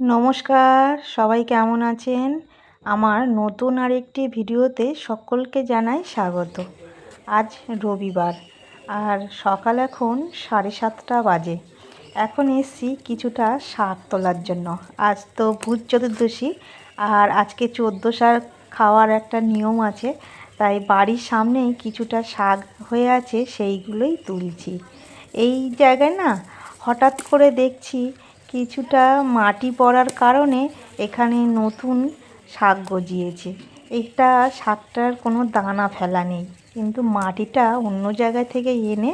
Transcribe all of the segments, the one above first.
নমস্কার, সবাই কেমন আছেন? আমার নতুন আরেকটি ভিডিওতে সকলকে জানাই স্বাগত। আজ রবিবার আর সকাল এখন সাড়ে সাতটা বাজে। এখন এসছি কিছুটা শাক তোলার জন্য। আজ তো ভূত চতুর্দশী আর আজকে চোদ্দ শাক খাওয়ার একটা নিয়ম আছে, তাই বাড়ির সামনেই কিছুটা শাক হয়ে আছে সেইগুলোই তুলছি। এই জায়গায় না হঠাৎ করে দেখছি কিছুটা মাটি পড়ার কারণে এখানে নতুন শাক গজিয়েছে। এটা শাকটার কোনো দানা ফেলা নেই, কিন্তু মাটিটা অন্য জায়গা থেকে এনে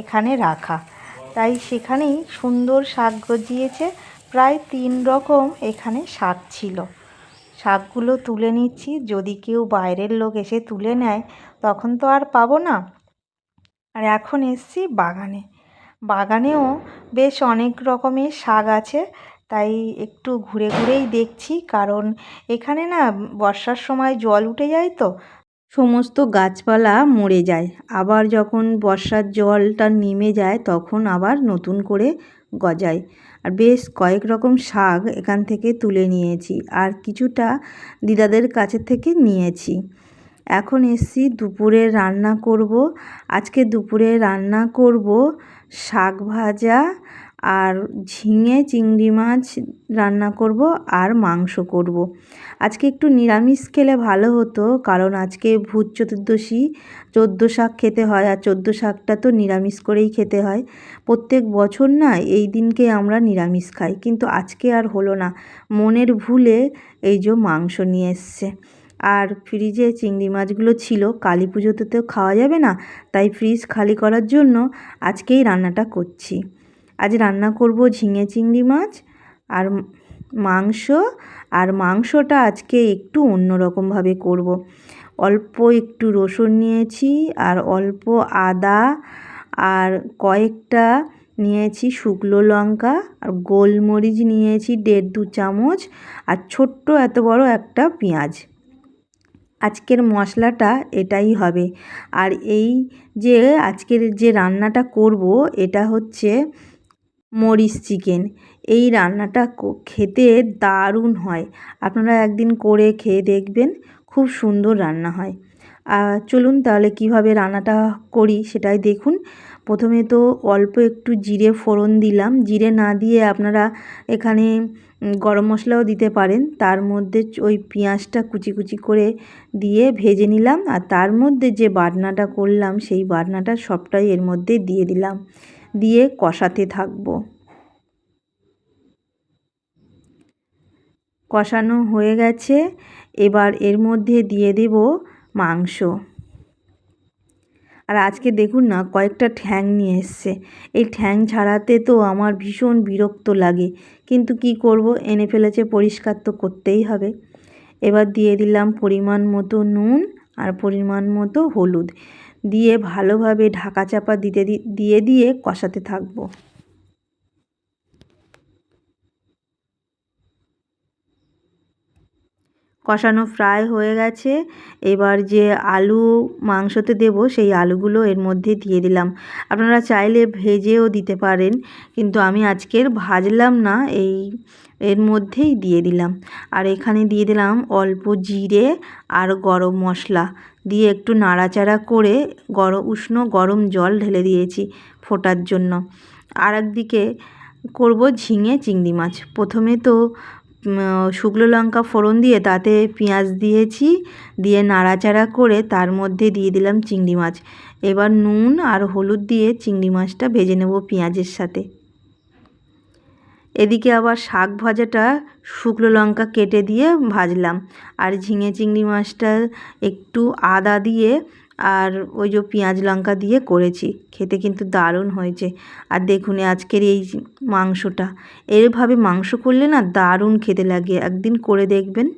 এখানে রাখা। তাই সেখানেই সুন্দর শাক গজিয়েছে, প্রায় তিন রকম এখানে শাক ছিল। শাকগুলো তুলে নিচ্ছি, যদি কেউ বাইরের লোক এসে তুলে নেয়, তখন তো আর পাবো না। আর এখন এসছি বাগানে। বাগানেও বেশ অনেক রকমের শাক আছে, তাই একটু ঘুরে ঘুরেই দেখছি, কারণ এখানে না বর্ষার সময় জল উঠে যায় তো। সমস্ত গাছপালা মরে যায়, আবার যখন বর্ষার জলটা নেমে যায় তখন আবার নতুন করে গজায়। আর বেশ কয়েক রকম শাক এখান থেকে তুলে নিয়েছি, আর কিছুটা দিদাদের কাছে থেকে নিয়েছি। এখন এসছি দুপুরে রান্না করব। আজকে দুপুরে রান্না করব শাক ভাজা আর ঝিঙে, চিংড়ি মাছ রান্না করব আর মাংস করব। আজকে একটু নিরামিষ খেলে ভালো হতো, কারণ আজকে ভূত চতুর্দশী, চোদ্দ শাক খেতে হয় আর চোদ্দ শাকটা তো নিরামিষ করেই খেতে হয়। প্রত্যেক বছর না এই দিনকে আমরা নিরামিষ খাই, কিন্তু আজকে আর হলো না। মনের ভুলে এই যে মাংস নিয়ে এসছে। আর ফ্রিজে চিংড়ি মাছগুলো ছিল, কালী পুজোতে তো খাওয়া যাবে না, তাই ফ্রিজ খালি করার জন্য আজকেই রান্নাটা করছি আজ রান্না করব ঝিঙে চিংড়ি মাছ আর মাংস, আর মাংসটা আজকে একটু অন্যরকমভাবে করব। অল্প একটু রসুন নিয়েছি আর অল্প আদা আর কয়েকটা নিয়েছি শুকনো লঙ্কা আর গোলমরিচ নিয়েছি দেড় দু চামচ আর ছোট্ট এত বড় একটা পেঁয়াজ আজকের মশলাটা এটাই হবে। আর এই যে আজকের যে রান্নাটা করব, এটা হচ্ছে মরিচ চিকেন। এই রান্নাটা খেতে দারুণ হয়। আপনারা একদিন করে খেয়ে দেখবেন, খুব সুন্দর রান্না হয়। চলুন তাহলে কীভাবে রান্নাটা করি সেটাই দেখুন। প্রথমে তো অল্প একটু জিরে ফোড়ন দিলাম। জিরে না দিয়ে আপনারা এখানে গরম মশলাও দিতে পারেন। তার মধ্যে ওই পেঁয়াজটা কুচি কুচি করে দিয়ে ভেজে নিলাম আর তার মধ্যে যে বাটনাটা করলাম, সেই বাটনাটা সবটাই এর মধ্যে দিয়ে দিলাম। দিয়ে কষাতে থাকব। কষানো হয়ে গেছে। এবার এর মধ্যে দিয়ে দেব মাংস। আর আজকে দেখুন না, কয়েকটা ঠ্যাং নিয়ে এসছে। এই ঠ্যাং ছাড়াতে তো আমার ভীষণ বিরক্ত লাগে। কিন্তু কি করব, এনে ফেলেছে, পরিষ্কার তো করতেই হবে। এবার দিয়ে দিলাম পরিমাণ মতো নুন আর পরিমাণ মতো হলুদ। দিয়ে ভালোভাবে ঢাকা চাপা দিতে দিয়ে দিয়ে কষাতে থাকব। কষানো ফ্রাই হয়ে গেছে। এবার যে আলু মাংসতে দেব, সেই আলুগুলো এর মধ্যে দিয়ে দিলাম। আপনারা চাইলে ভেজেও দিতে পারেন, কিন্তু আমি আজকের ভাজলাম না, এই এর মধ্যেই দিয়ে দিলাম। আর এখানে দিয়ে দিলাম অল্প জিরে আর গরম মশলা। দিয়ে একটু নাড়াচাড়া করে গরম উষ্ণ গরম জল ঢেলে দিয়েছি ফোটার জন্য। আর একদিকে করব ঝিঙে চিংড়ি মাছ। প্রথমে তো শুকনো লঙ্কা ফোড়ন দিয়ে তাতে পেঁয়াজ দিয়েছি, দিয়ে নাড়াচাড়া করে তার মধ্যে দিয়ে দিলাম চিংড়ি মাছ। এবার নুন আর হলুদ দিয়ে চিংড়ি মাছটা ভেজে নেব পেঁয়াজের সাথে। এদিকে আবার শাক ভাজাটা শুকনো লঙ্কা কেটে দিয়ে ভাজলাম। আর ঝিঙে চিংড়ি মাছটা একটু আদা দিয়ে আর ওই যে পেঁয়াজ লঙ্কা দিয়ে করেছি। খেতে কিন্তু দারুণ হয়েছে। আর দেখুন আজকের এই মাংসটা। এরভাবে মাংস করলে না দারুণ খেতে লাগে। একদিন করে দেখবেন।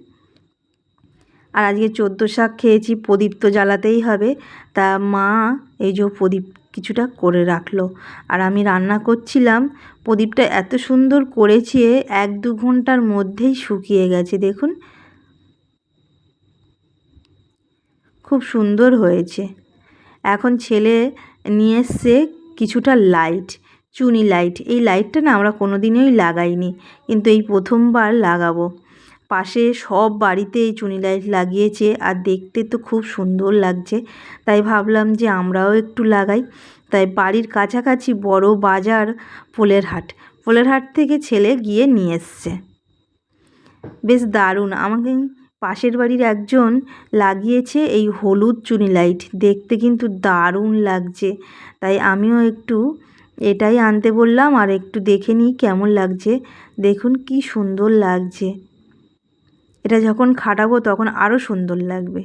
আর আজকে চোদ্দ শাক খেয়েছি, প্রদীপ তো জ্বালাতেই হবে। তা মা এই যে প্রদীপ কিছুটা করে রাখল। আর আমি রান্না করছিলাম, প্রদীপটা এত সুন্দর করেছে, এক দু ঘণ্টার মধ্যেই শুকিয়ে গেছে। দেখুন খুব সুন্দর হয়েছে। এখন ছেলে নিয়ে এসছে কিছুটা লাইট, চুনি লাইট। এই লাইটটা না আমরা কোনো দিনই লাগাইনি, কিন্তু এই প্রথমবার লাগাবো। পাশে সব বাড়িতে এই চুনি লাইট লাগিয়েছে আর দেখতে তো খুব সুন্দর লাগছে। তাই ভাবলাম যে আমরাও একটু লাগাই। তাই বাড়ির কাছাকাছি বড় বাজার পোলের হাট পোলের হাট থেকে ছেলে গিয়ে নিয়ে এসছে। বেশ দারুণ। আমাকে পাশের বাড়ির একজন লাগিয়েছে এই হলুদ চুনি লাইট। দেখতে কিন্তু দারুণ লাগছে। তাই আমিও একটু এটাই আনতে বললাম আর একটু দেখে নিই কেমন লাগছে। দেখুন কি সুন্দর লাগছে। এটা যখন খাটাবো তখন আরও সুন্দর লাগবে।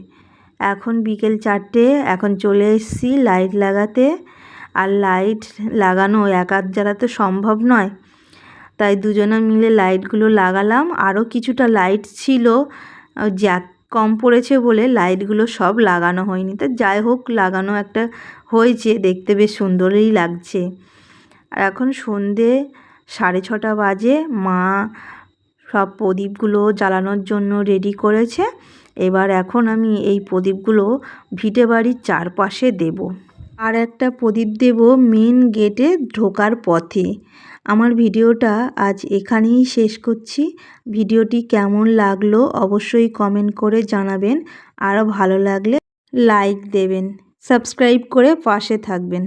এখন বিকেল চারটে, এখন চলে এসেছি লাইট লাগাতে। আর লাইট লাগানো একার যারা তো সম্ভব নয়। তাই দুজনে মিলে লাইটগুলো লাগালাম। আরও কিছুটা লাইট ছিল। জ্যাক কম পড়েছে বলে লাইটগুলো সব লাগানো হয়নি। তা যাই হোক, লাগানো একটা হয়েছে, দেখতে বেশ সুন্দরই লাগছে। আর এখন সন্ধে সাড়ে ছটা বাজে, মা সব প্রদীপগুলো জ্বালানোর জন্য রেডি করেছে। এবার এখন আমি এই প্রদীপগুলো ভিটে বাড়ির চারপাশে দেব। আর একটা প্রদীপ দেব মেন গেটে ঢোকার পথে। আমার ভিডিওটা আজ এখানেই শেষ করছি। ভিডিওটি কেমন লাগল অবশ্যই কমেন্ট করে জানাবেন। আরও ভালো লাগলে লাইক দেবেন। সাবস্ক্রাইব করে পাশে থাকবেন।